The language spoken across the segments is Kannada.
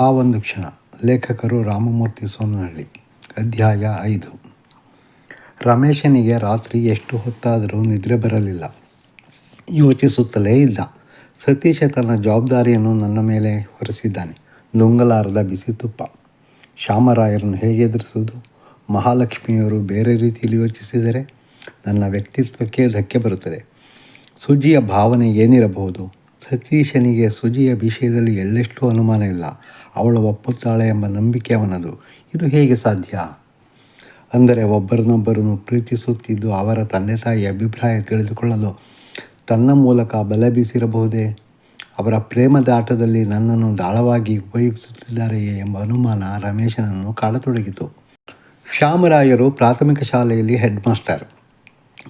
ಆ ಒಂದು ಕ್ಷಣ ಲೇಖಕರು ರಾಮಮೂರ್ತಿ ಸೋನಹಳ್ಳಿ, ಅಧ್ಯಾಯ ಐದು. ರಮೇಶನಿಗೆ ರಾತ್ರಿ ಎಷ್ಟು ಹೊತ್ತಾದರೂ ನಿದ್ರೆ ಬರಲಿಲ್ಲ. ಯೋಚಿಸುತ್ತಲೇ ಇಲ್ಲ. ಸತೀಶ ತನ್ನ ಜವಾಬ್ದಾರಿಯನ್ನು ನನ್ನ ಮೇಲೆ ಹೊರಿಸಿದ್ದಾನೆ. ನುಂಗಲಾರದ ಬಿಸಿ ತುಪ್ಪ. ಶ್ಯಾಮರಾಯರನ್ನು ಹೇಗೆ ಎದುರಿಸುವುದು? ಮಹಾಲಕ್ಷ್ಮಿಯವರು ಬೇರೆ ರೀತಿಯಲ್ಲಿ ಯೋಚಿಸಿದರೆ ನನ್ನ ವ್ಯಕ್ತಿತ್ವಕ್ಕೆ ಧಕ್ಕೆ ಬರುತ್ತದೆ. ಸುಜಿಯ ಭಾವನೆ ಏನಿರಬಹುದು? ಸತೀಶನಿಗೆ ಸುಜಿಯ ವಿಷಯದಲ್ಲಿ ಎಳ್ಳೆಷ್ಟು ಅನುಮಾನ ಇಲ್ಲ. ಅವಳು ಒಪ್ಪುತ್ತಾಳೆ ಎಂಬ ನಂಬಿಕೆ ಅವನದು. ಇದು ಹೇಗೆ ಸಾಧ್ಯ? ಅಂದರೆ ಒಬ್ಬರನ್ನೊಬ್ಬರನ್ನು ಪ್ರೀತಿಸುತ್ತಿದ್ದು ಅವರ ತಂದೆ ತಾಯಿ ಅಭಿಪ್ರಾಯ ತಿಳಿದುಕೊಳ್ಳಲು ತನ್ನ ಮೂಲಕ ಬಲ ಬೀಸಿರಬಹುದೇ ಅವರ ಪ್ರೇಮದ ಆಟದಲ್ಲಿ ನನ್ನನ್ನು ದಾಳವಾಗಿ ಉಪಯೋಗಿಸುತ್ತಿದ್ದಾರೆಯೇ ಎಂಬ ಅನುಮಾನ ರಮೇಶನನ್ನು ಕಾಡತೊಡಗಿತು. ಶ್ಯಾಮರಾಯರು ಪ್ರಾಥಮಿಕ ಶಾಲೆಯಲ್ಲಿ ಹೆಡ್ ಮಾಸ್ಟರ್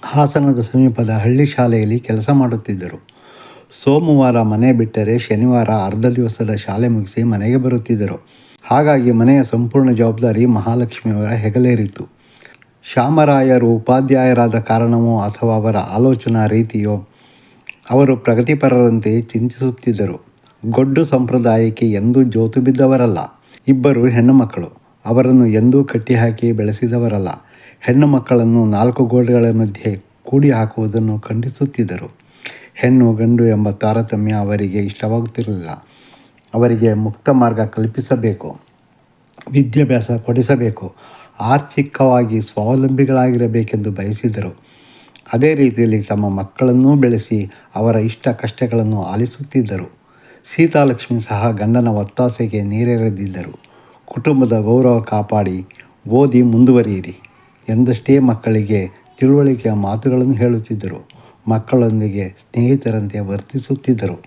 ಹಾಸನದ ಸಮೀಪದ ಹಳ್ಳಿ ಶಾಲೆಯಲ್ಲಿ ಕೆಲಸ ಮಾಡುತ್ತಿದ್ದರು. ಸೋಮವಾರ ಮನೆ ಬಿಟ್ಟರೆ ಶನಿವಾರ ಅರ್ಧ ದಿವಸದ ಶಾಲೆ ಮುಗಿಸಿ ಮನೆಗೆ ಬರುತ್ತಿದ್ದರು. ಹಾಗಾಗಿ ಮನೆಯ ಸಂಪೂರ್ಣ ಜವಾಬ್ದಾರಿ ಮಹಾಲಕ್ಷ್ಮಿಯವರ ಹೆಗಲೇರಿತು ಶ್ಯಾಮರಾಯರು ಉಪಾಧ್ಯಾಯರಾದ ಕಾರಣವೋ ಅಥವಾ ಅವರ ಆಲೋಚನಾ ರೀತಿಯೋ ಅವರು ಪ್ರಗತಿಪರರಂತೆ ಚಿಂತಿಸುತ್ತಿದ್ದರು. ಗೊಡ್ಡು ಸಂಪ್ರದಾಯಕ್ಕೆ ಎಂದೂ ಜೋತು ಬಿದ್ದವರಲ್ಲ. ಇಬ್ಬರು ಹೆಣ್ಣು ಮಕ್ಕಳು ಅವರನ್ನು ಎಂದೂ ಕಟ್ಟಿಹಾಕಿ ಬೆಳೆಸಿದವರಲ್ಲ. ಹೆಣ್ಣು ಮಕ್ಕಳನ್ನು ನಾಲ್ಕು ಗೋಡೆಗಳ ಮಧ್ಯೆ ಕೂಡಿ ಹಾಕುವುದನ್ನು ಖಂಡಿಸುತ್ತಿದ್ದರು. ಹೆಣ್ಣು ಗಂಡು ಎಂಬ ತಾರತಮ್ಯ ಅವರಿಗೆ ಇಷ್ಟವಾಗುತ್ತಿರಲಿಲ್ಲ. ಅವರಿಗೆ ಮುಕ್ತ ಮಾರ್ಗ ಕಲ್ಪಿಸಬೇಕು, ವಿದ್ಯಾಭ್ಯಾಸ ಕೊಡಿಸಬೇಕು, ಆರ್ಥಿಕವಾಗಿ ಸ್ವಾವಲಂಬಿಗಳಾಗಿರಬೇಕೆಂದು ಬಯಸಿದರು. ಅದೇ ರೀತಿಯಲ್ಲಿ ತಮ್ಮ ಮಕ್ಕಳನ್ನೂ ಬೆಳೆಸಿ ಅವರ ಇಷ್ಟ ಕಷ್ಟಗಳನ್ನು ಆಲಿಸುತ್ತಿದ್ದರು. ಸೀತಾಲಕ್ಷ್ಮಿ ಸಹ ಗಂಡನ ಒತ್ತಾಸೆಗೆ ನೀರೆರೆದಿದ್ದರು. ಕುಟುಂಬದ ಗೌರವ ಕಾಪಾಡಿ, ಓದಿ ಮುಂದುವರಿಯಿರಿ ಎಂದಷ್ಟೇ ಮಕ್ಕಳಿಗೆ ತಿಳುವಳಿಕೆಯ ಮಾತುಗಳನ್ನು ಹೇಳುತ್ತಿದ್ದರು. ಮಕ್ಕಳೊಂದಿಗೆ ಸ್ನೇಹಿತರಂತೆ ವರ್ತಿಸುತ್ತಿದ್ದರು.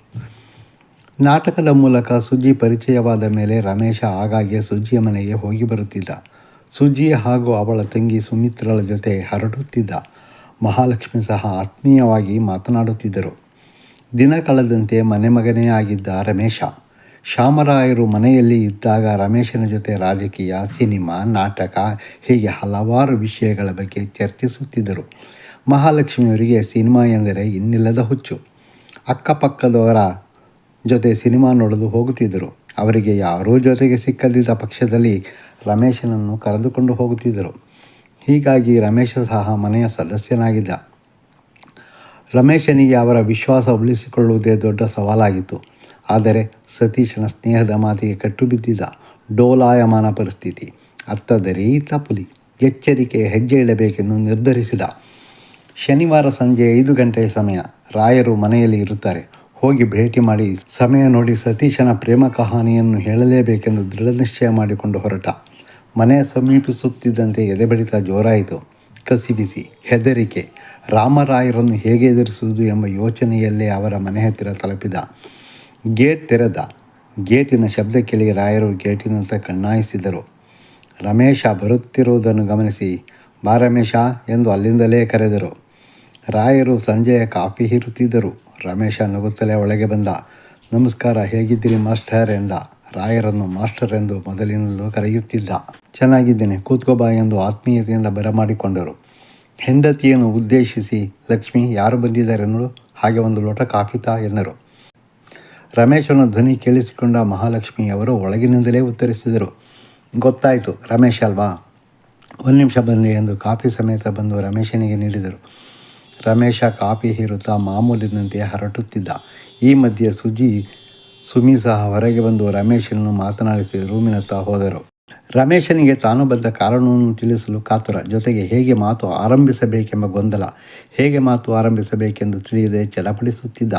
ನಾಟಕದ ಮೂಲಕ ಸುಜಿ ಪರಿಚಯವಾದ ಮೇಲೆ ರಮೇಶ ಆಗಾಗ್ಗೆ ಸುಜ್ಜಿಯ ಮನೆಗೆ ಹೋಗಿ ಬರುತ್ತಿದ್ದ. ಸುಜಿ ಹಾಗೂ ಅವಳ ತಂಗಿ ಸುಮಿತ್ರಳ ಜೊತೆ ಹರಡುತ್ತಿದ್ದ. ಮಹಾಲಕ್ಷ್ಮಿ ಸಹ ಆತ್ಮೀಯವಾಗಿ ಮಾತನಾಡುತ್ತಿದ್ದರು. ದಿನ ಕಳೆದಂತೆ ಮನೆಮಗನೇ ಆಗಿದ್ದ ರಮೇಶ. ಶ್ಯಾಮರಾಯರು ಮನೆಯಲ್ಲಿ ಇದ್ದಾಗ ರಮೇಶನ ಜೊತೆ ರಾಜಕೀಯ, ಸಿನಿಮಾ, ನಾಟಕ, ಹೀಗೆ ಹಲವಾರು ವಿಷಯಗಳ ಬಗ್ಗೆ ಚರ್ಚಿಸುತ್ತಿದ್ದರು. ಮಹಾಲಕ್ಷ್ಮಿಯವರಿಗೆ ಸಿನಿಮಾ ಎಂದರೆ ಇನ್ನಿಲ್ಲದ ಹುಚ್ಚು. ಅಕ್ಕಪಕ್ಕದವರ ಜೊತೆ ಸಿನಿಮಾ ನೋಡಲು ಹೋಗುತ್ತಿದ್ದರು. ಅವರಿಗೆ ಯಾರೂ ಜೊತೆಗೆ ಸಿಕ್ಕದಿದ್ದ ಪಕ್ಷದಲ್ಲಿ ರಮೇಶನನ್ನು ಕರೆದುಕೊಂಡು ಹೋಗುತ್ತಿದ್ದರು. ಹೀಗಾಗಿ ರಮೇಶ ಸಹ ಮನೆಯ ಸದಸ್ಯನಾಗಿದ್ದ. ರಮೇಶನಿಗೆ ಅವರ ವಿಶ್ವಾಸ ಉಳಿಸಿಕೊಳ್ಳುವುದೇ ದೊಡ್ಡ ಸವಾಲಾಗಿತ್ತು. ಆದರೆ ಸತೀಶನ ಸ್ನೇಹದ ಮಾತಿಗೆ ಕಟ್ಟು ಬಿದ್ದಿದ್ದ ಡೋಲಾಯಮಾನ ಪರಿಸ್ಥಿತಿ ಅರ್ಥದರಿ ತಪುಲಿ ಎಚ್ಚರಿಕೆ ಹೆಜ್ಜೆ ಇಡಬೇಕೆಂದು ನಿರ್ಧರಿಸಿದ. ಶನಿವಾರ ಸಂಜೆ ಐದು ಗಂಟೆಯ ಸಮಯ ರಾಯರು ಮನೆಯಲ್ಲಿ ಇರುತ್ತಾರೆ. ಹೋಗಿ ಭೇಟಿ ಮಾಡಿ ಸಮಯ ನೋಡಿ ಸತೀಶನ ಪ್ರೇಮ ಕಹಾನಿಯನ್ನು ಹೇಳಲೇಬೇಕೆಂದು ದೃಢನಿಶ್ಚಯ ಮಾಡಿಕೊಂಡು ಹೊರಟ. ಮನೆ ಸಮೀಪಿಸುತ್ತಿದ್ದಂತೆ ಎದೆಬಡಿತ ಜೋರಾಯಿತು. ಕಸಿಬಿಸಿ ಹೆದರಿಕೆ. ರಾಮರಾಯರನ್ನು ಹೇಗೆ ಎದುರಿಸುವುದು ಎಂಬ ಯೋಚನೆಯಲ್ಲೇ ಅವರ ಮನೆ ಹತ್ತಿರ ತಲುಪಿದ. ಗೇಟ್ ತೆರೆದ. ಗೇಟಿನ ಶಬ್ದ ಕೇಳಿ ರಾಯರು ಗೇಟಿನಂತ ಕಣ್ಣಾಯಿಸಿದರು. ರಮೇಶ ಬರುತ್ತಿರುವುದನ್ನು ಗಮನಿಸಿ ಬಾ ರಮೇಶ ಎಂದು ಅಲ್ಲಿಂದಲೇ ಕರೆದರು. ರಾಯರು ಸಂಜೆಯ ಕಾಫಿ ಹೀರುತ್ತಿದ್ದರು. ರಮೇಶ ನಗುತ್ತಲೇ ಒಳಗೆ ಬಂದ. ನಮಸ್ಕಾರ, ಹೇಗಿದ್ದೀರಿ ಮಾಸ್ಟರ್ ಎಂದ. ರಾಯರನ್ನು ಮಾಸ್ಟರ್ ಎಂದು ಮೊದಲಿನಲ್ಲೂ ಕರೆಯುತ್ತಿದ್ದ. ಚೆನ್ನಾಗಿದ್ದೇನೆ ಕೂತ್ಕೋಬಾ ಎಂದು ಆತ್ಮೀಯತೆಯಿಂದ ಬರಮಾಡಿಕೊಂಡರು. ಹೆಂಡತಿಯನ್ನು ಉದ್ದೇಶಿಸಿ, ಲಕ್ಷ್ಮಿ, ಯಾರು ಬಂದಿದ್ದಾರೆ ನೋಡು, ಹಾಗೆ ಒಂದು ಲೋಟ ಕಾಫಿ ತಾ ಎಂದರು. ರಮೇಶನ ಧ್ವನಿ ಕೇಳಿಸಿಕೊಂಡ ಮಹಾಲಕ್ಷ್ಮಿಯವರು ಒಳಗಿನಿಂದಲೇ ಉತ್ತರಿಸಿದರು. ಗೊತ್ತಾಯಿತು, ರಮೇಶ್ ಅಲ್ವಾ? ಒಂದು ನಿಮಿಷ ಬಂದೆ ಎಂದು ಕಾಫಿ ಸಮೇತ ಬಂದು ರಮೇಶನಿಗೆ ನೀಡಿದರು. ರಮೇಶ ಕಾಫಿ ಹೀರುತ್ತಾ ಮಾಮೂಲಿನಂತೆ ಹರಟುತ್ತಿದ್ದ. ಈ ಮಧ್ಯೆ ಸುಜಿ, ಸುಮಿ ಸಹ ಹೊರಗೆ ಬಂದು ರಮೇಶನನ್ನು ಮಾತನಾಡಿಸಿ ರೂಮಿನತ್ತ ಹೋದರು. ರಮೇಶನಿಗೆ ತಾನು ಬಂದ ಕಾರಣವನ್ನು ತಿಳಿಸಲು ಕಾತುರ. ಜೊತೆಗೆ ಹೇಗೆ ಮಾತು ಆರಂಭಿಸಬೇಕೆಂಬ ಗೊಂದಲ, ಹೇಗೆ ಮಾತು ಆರಂಭಿಸಬೇಕೆಂದು ತಿಳಿಯದೆ ಚಲಪಡಿಸುತ್ತಿದ್ದ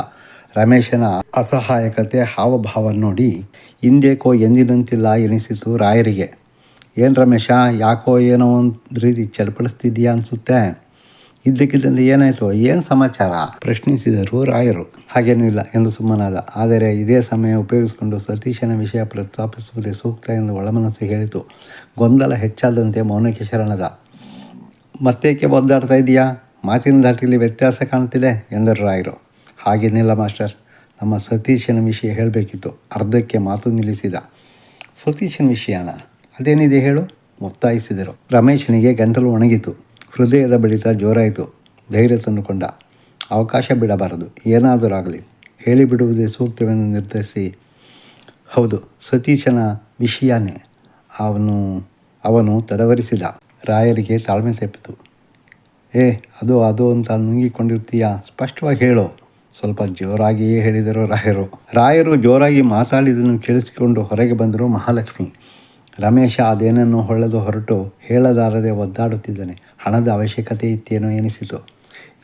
ರಮೇಶನ ಅಸಹಾಯಕತೆ, ಹಾವಭಾವ ನೋಡಿ, ಹಿಂದೇಕೋ ಎಂದಿನಂತಿಲ್ಲ ಎನಿಸಿತು ರಾಯರಿಗೆ. ಏನು ರಮೇಶ ಯಾಕೋ ಏನೋ ಒಂದು ರೀತಿ ಚಡಪಡಿಸ್ತಿದ್ಯಾ ಅನಿಸುತ್ತೆ? ಇದ್ದಕ್ಕಿದ್ದಂತೆ ಏನಾಯಿತು? ಏನು ಸಮಾಚಾರ? ಪ್ರಶ್ನಿಸಿದರು ರಾಯರು. ಹಾಗೇನೂ ಇಲ್ಲ ಎಂದು ಸುಮ್ಮನಾದ. ಆದರೆ ಇದೇ ಸಮಯ ಉಪಯೋಗಿಸಿಕೊಂಡು ಸತೀಶನ ವಿಷಯ ಪ್ರಸ್ತಾಪಿಸುವುದೇ ಸೂಕ್ತ ಎಂದು ಒಳಮನಸ್ಸು ಹೇಳಿತು. ಗೊಂದಲ ಹೆಚ್ಚಾದಂತೆ ಮೌನಕ್ಕೆ ಶರಣದ ಮತ್ತೇಕೆ ಒದ್ದಾಡ್ತಾ ಇದೆಯಾ ಮಾತಿನ ದಾಟಿಲಿ ವ್ಯತ್ಯಾಸ ಕಾಣ್ತಿದೆ ಎಂದರು ರಾಯರು. ಹಾಗೇನಿಲ್ಲ ಮಾಸ್ಟರ್. ನಮ್ಮ ಸತೀಶನ ವಿಷಯ ಹೇಳಬೇಕಿತ್ತು. ಅರ್ಧಕ್ಕೆ ಮಾತು ನಿಲ್ಲಿಸಿದ. ಸತೀಶನ ವಿಷಯನ? ಅದೇನಿದೆ ಹೇಳು? ಒತ್ತಾಯಿಸಿದರು ರಮೇಶನಿಗೆ ಗಂಟಲು ಒಣಗಿತು. ಹೃದಯದ ಬಡಿತ ಜೋರಾಯಿತು. ಧೈರ್ಯ ತಂದುಕೊಂಡ. ಅವಕಾಶ ಬಿಡಬಾರದು. ಏನಾದರೂ ಆಗಲಿ. ಹೇಳಿಬಿಡುವುದೇ ಸೂಕ್ತವೆಂದು ನಿರ್ಧರಿಸಿ, ಹೌದು, ಸತೀಶನ ವಿಷಯನೇ. ಅವನು ಅವನು ತಡವರಿಸಿದ. ರಾಯರಿಗೆ ತಾಳ್ಮೆ ತಪ್ಪಿತು. ಏ, ಅದು ಅದು ಅಂತ ನುಂಗಿಕೊಂಡಿರ್ತೀಯ? ಸ್ಪಷ್ಟವಾಗಿ ಹೇಳೋ. ಸ್ವಲ್ಪ ಜೋರಾಗಿಯೇ ಹೇಳಿದರು ರಾಯರು. ರಾಯರು ಜೋರಾಗಿ ಮಾತಾಡಿದನ್ನು ಕೇಳಿಸಿಕೊಂಡು ಹೊರಗೆ ಬಂದರು ಮಹಾಲಕ್ಷ್ಮಿ. ರಮೇಶ ಅದೇನನ್ನು ಹೊಳೆದು ಹೊರಟು ಹೇಳಲಾರದೆ ಒದ್ದಾಡುತ್ತಿದ್ದಾನೆ. ಹಣದ ಅವಶ್ಯಕತೆ ಇತ್ತೇನೋ ಎನಿಸಿತು.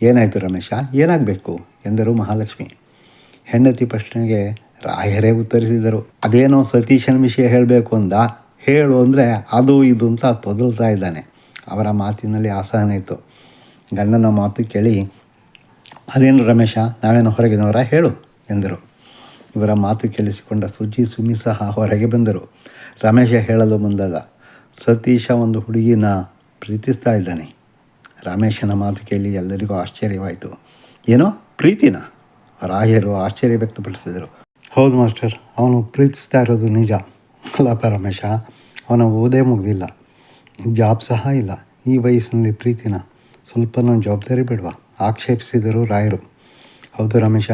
ಏನಾಯಿತು ರಮೇಶ? ಏನಾಗಬೇಕು? ಎಂದರು ಮಹಾಲಕ್ಷ್ಮಿ. ಹೆಂಡತಿ ಪ್ರಶ್ನೆಗೆ ರಾಯರೇ ಉತ್ತರಿಸಿದರು. ಅದೇನೋ ಸತೀಶನ ವಿಷಯ ಹೇಳಬೇಕು ಅಂದ. ಹೇಳು ಅಂದರೆ ಅದು ಇದು ಅಂತ ತೊದಲ್ತಾ ಇದ್ದಾನೆ. ಅವರ ಮಾತಿನಲ್ಲಿ ಅಸಹನ ಇತ್ತು. ಗಂಡನ ಮಾತು ಕೇಳಿ, ಅದೇನು ರಮೇಶ, ನಾವೇನು ಹೊರಗಿನವರ ಹೇಳು, ಎಂದರು. ಇವರ ಮಾತು ಕೇಳಿಸಿಕೊಂಡ ಸುಜಿ ಸುಮಿ ಸಹ ಹೊರಗೆ ಬಂದರು. ರಮೇಶ ಹೇಳಲು ಮುಂದಾದ ಸತೀಶ ಒಂದು ಹುಡುಗಿನ ಪ್ರೀತಿಸ್ತಾ ಇದ್ದಾನೆ. ರಮೇಶನ ಮಾತು ಕೇಳಿ ಎಲ್ಲರಿಗೂ ಆಶ್ಚರ್ಯವಾಯಿತು. ಏನೋ ಪ್ರೀತಿನ? ರಾಯರು ಆಶ್ಚರ್ಯ ವ್ಯಕ್ತಪಡಿಸಿದರು. ಹೌದು ಮಾಸ್ಟರ್, ಅವನು ಪ್ರೀತಿಸ್ತಾ ಇರೋದು ನಿಜ. ಅಲ್ಲಪ್ಪ ರಮೇಶ, ಅವನ ಓದೇ ಮುಗ್ದಿಲ್ಲ. ಜಾಬ್ ಸಹ ಇಲ್ಲ. ಈ ವಯಸ್ಸಿನಲ್ಲಿ ಪ್ರೀತಿನ ಸ್ವಲ್ಪನೂ ಜವಾಬ್ದಾರಿ ಬಿಡುವ ಆಕ್ಷೇಪಿಸಿದರು ರಾಯರು. ಹೌದು ರಮೇಶ,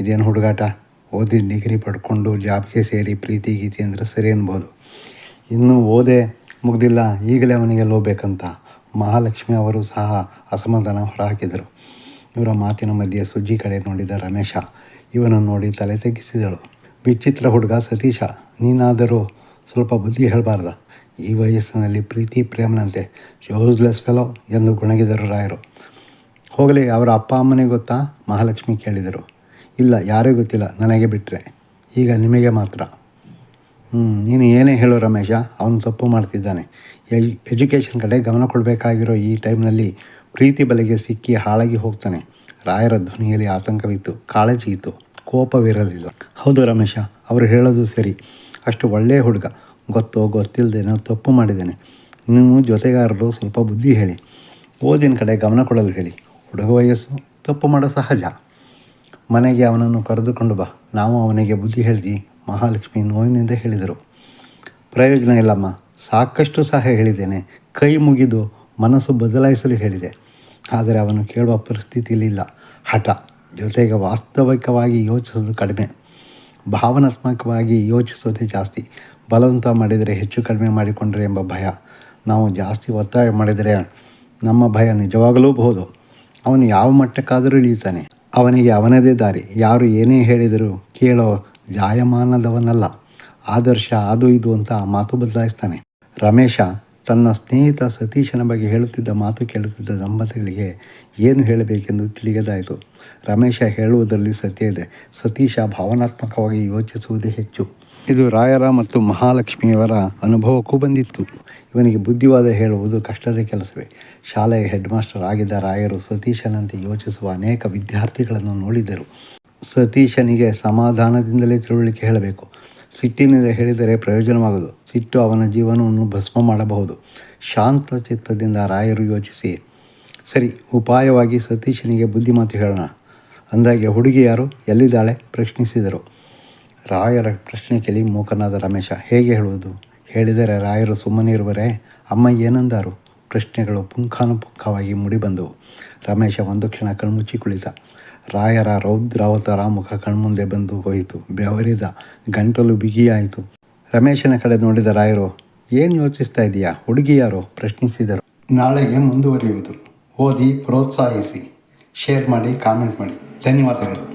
ಇದೇನು ಹುಡುಗಾಟ? ಓದಿ ಡಿಗ್ರಿ ಪಡ್ಕೊಂಡು ಜಾಬ್ಗೆ ಸೇರಿ ಪ್ರೀತಿ ಗೀತಿ ಅಂದರೆ ಸರಿ ಅನ್ಬೋದು. ಇನ್ನೂ ಓದೇ ಮುಗ್ದಿಲ್ಲ, ಈಗಲೇ ಅವನಿಗೆ ಲೋಬೇಕಂತ ಮಹಾಲಕ್ಷ್ಮಿ ಅವರು ಸಹ ಅಸಮಾಧಾನ ಹೊರಹಾಕಿದರು. ಇವರ ಮಾತಿನ ಮಧ್ಯೆ ಸುಜ್ಜಿ ಕಡೆ ನೋಡಿದ ರಮೇಶ, ಇವನನ್ನು ನೋಡಿ ತಲೆ ತಗ್ಗಿಸಿದಳು ವಿಚಿತ್ರ ಹುಡುಗ ಸತೀಶ, ನೀನಾದರೂ ಸ್ವಲ್ಪ ಬುದ್ಧಿ ಹೇಳಬಾರ್ದ? ಈ ವಯಸ್ಸಿನಲ್ಲಿ ಪ್ರೀತಿ ಪ್ರೇಮನಂತೆ ಯೂಸ್ಲೆಸ್ ಫೆಲೋ ಎಂದು ಗುಣಗಿದರು ರಾಯರು. ಹೋಗಲಿ, ಅವರ ಅಪ್ಪ ಅಮ್ಮನಿಗೆ ಗೊತ್ತಾ? ಮಹಾಲಕ್ಷ್ಮಿ ಕೇಳಿದರು. ಇಲ್ಲ, ಯಾರೇ ಗೊತ್ತಿಲ್ಲ, ನನಗೆ ಬಿಟ್ಟರೆ ಈಗ ನಿಮಗೆ ಮಾತ್ರ. ನೀನು ಏನೇ ಹೇಳು ರಮೇಶ, ಅವನು ತಪ್ಪು ಮಾಡ್ತಿದ್ದಾನೆ. ಎಜುಕೇಷನ್ ಕಡೆ ಗಮನ ಕೊಡಬೇಕಾಗಿರೋ ಈ ಟೈಮ್ನಲ್ಲಿ ಪ್ರೀತಿ ಬಲೆಗೆ ಸಿಕ್ಕಿ ಹಾಳಾಗಿ ಹೋಗ್ತಾನೆ. ರಾಯರ ಧ್ವನಿಯಲ್ಲಿ ಆತಂಕವಿತ್ತು, ಕಾಳಜಿ ಇತ್ತು, ಕೋಪವಿರಲಿಲ್ಲ. ಹೌದು ರಮೇಶ, ಅವರು ಹೇಳೋದು ಸರಿ. ಅಷ್ಟು ಒಳ್ಳೆಯ ಹುಡುಗ. ಗೊತ್ತೋ ಗೊತ್ತಿಲ್ಲದೆ ನಾನು ತಪ್ಪು ಮಾಡಿದ್ದೇನೆ. ನೀವು ಜೊತೆಗಾರರು ಸ್ವಲ್ಪ ಬುದ್ಧಿ ಹೇಳಿ. ಓದಿನ ಕಡೆ ಗಮನ ಕೊಡಲು ಹೇಳಿ. ಹುಡುಗ ವಯಸ್ಸು, ತಪ್ಪು ಮಾಡೋ ಸಹಜ. ಮನೆಗೆ ಅವನನ್ನು ಕರೆದುಕೊಂಡು ಬಾ. ನಾವು ಅವನಿಗೆ ಬುದ್ಧಿ ಹೇಳಿದ್ವಿ ಮಹಾಲಕ್ಷ್ಮಿ ನೋವಿನಿಂದ ಹೇಳಿದರು. ಪ್ರಯೋಜನ ಇಲ್ಲಮ್ಮ, ಸಾಕಷ್ಟು ಸಹ ಹೇಳಿದ್ದೇನೆ. ಕೈ ಮುಗಿದು ಮನಸ್ಸು ಬದಲಾಯಿಸಲು ಹೇಳಿದೆ. ಆದರೆ ಅವನು ಕೇಳುವ ಪರಿಸ್ಥಿತಿಯಲ್ಲಿ ಇಲ್ಲ. ಹಠ, ಜೊತೆಗೆ ವಾಸ್ತವಿಕವಾಗಿ ಯೋಚಿಸೋದು ಕಡಿಮೆ. ಭಾವನಾತ್ಮಕವಾಗಿ ಯೋಚಿಸೋದೇ ಜಾಸ್ತಿ. ಬಲವಂತ ಮಾಡಿದರೆ ಹೆಚ್ಚು ಕಡಿಮೆ ಮಾಡಿಕೊಂಡ್ರೆ ಎಂಬ ಭಯ. ನಾವು ಜಾಸ್ತಿ ಒತ್ತಾಯ ಮಾಡಿದರೆ ನಮ್ಮ ಭಯ ನಿಜವಾಗಲೂ ಬಹುದು. ಅವನು ಯಾವ ಮಟ್ಟಕ್ಕಾದರೂ ಇಳಿಯುತ್ತಾನೆ. ಅವನಿಗೆ ಅವನದೇ ದಾರಿ. ಯಾರು ಏನೇ ಹೇಳಿದರೂ ಕೇಳೋ ಜಾಯಮಾನದವನಲ್ಲ. ಆದರ್ಶ ಅದು ಇದು ಅಂತ ಮಾತು ಬದಲಾಯಿಸ್ತಾನೆ. ರಮೇಶ ತನ್ನ ಸ್ನೇಹಿತ ಸತೀಶನ ಬಗ್ಗೆ ಹೇಳುತ್ತಿದ್ದ ಮಾತು ಕೇಳುತ್ತಿದ್ದ ದಂಪತಿಗಳಿಗೆ ಏನು ಹೇಳಬೇಕೆಂದು ತಿಳಿಯದಾಯಿತು. ರಮೇಶ ಹೇಳುವುದರಲ್ಲಿ ಸತ್ಯ ಇದೆ. ಸತೀಶ ಭಾವನಾತ್ಮಕವಾಗಿ ಯೋಚಿಸುವುದೇ ಹೆಚ್ಚು. ಇದು ರಾಯರ ಮತ್ತು ಮಹಾಲಕ್ಷ್ಮಿಯವರ ಅನುಭವಕ್ಕೂ ಬಂದಿತ್ತು. ಇವನಿಗೆ ಬುದ್ಧಿವಾದ ಹೇಳುವುದು ಕಷ್ಟದ ಕೆಲಸವೇ. ಶಾಲೆಯ ಹೆಡ್ ಮಾಸ್ಟರ್ ಆಗಿದ್ದ ರಾಯರು ಸತೀಶನಂತೆ ಯೋಚಿಸುವ ಅನೇಕ ವಿದ್ಯಾರ್ಥಿಗಳನ್ನು ನೋಡಿದರು. ಸತೀಶನಿಗೆ ಸಮಾಧಾನದಿಂದಲೇ ತಿಳುವಳಿಕೆ ಹೇಳಬೇಕು. ಸಿಟ್ಟಿನಿಂದ ಹೇಳಿದರೆ ಪ್ರಯೋಜನವಾಗದು. ಸಿಟ್ಟು ಅವನ ಜೀವನವನ್ನು ಭಸ್ಮ ಮಾಡಬಹುದು. ಶಾಂತ ಚಿತ್ತದಿಂದ ರಾಯರು ಯೋಚಿಸಿ. ಸರಿ, ಉಪಾಯವಾಗಿ ಸತೀಶನಿಗೆ ಬುದ್ಧಿಮಾತು ಹೇಳೋಣ. ಅಂದಾಗೆ ಹುಡುಗಿ ಯಾರು? ಎಲ್ಲಿದ್ದಾಳೆ? ಪ್ರಶ್ನಿಸಿದರು. ರಾಯರ ಪ್ರಶ್ನೆ ಕೇಳಿ ಮೂಕನಾದ ರಮೇಶ, ಹೇಗೆ ಹೇಳುವುದು? ಹೇಳಿದರೆ ರಾಯರು ಸುಮ್ಮನೆ ಇರುವರೇ? ಅಮ್ಮ ಏನಂದಾರು? ಪ್ರಶ್ನೆಗಳು ಪುಂಖಾನುಪುಂಖವಾಗಿ ಮುಡಿಬಂದವು. ರಮೇಶ ಒಂದು ಕ್ಷಣ ಕಣ್ಮುಚ್ಚಿ ಕುಳಿತ. ರಾಯರ ರೌದ್ರಾವತಾರ ಮುಖ ಕಣ್ಮುಂದೆ ಬಂದು ಹೋಯಿತು. ಬೆವರಿದ ಗಂಟಲು ಬಿಗಿಯಾಯಿತು. ರಮೇಶನ ಕಡೆ ನೋಡಿದ ರಾಯರು, ಏನು ಯೋಚಿಸ್ತಾ ಇದೆಯಾ? ಹುಡುಗಿ ಯಾರು ಪ್ರಶ್ನಿಸಿದರು. ನಾಳೆಗೆ ಮುಂದುವರಿಯುವುದು. ಓದಿ, ಪ್ರೋತ್ಸಾಹಿಸಿ. ಶೇರ್ ಮಾಡಿ, ಕಾಮೆಂಟ್ ಮಾಡಿ. ಧನ್ಯವಾದಗಳು.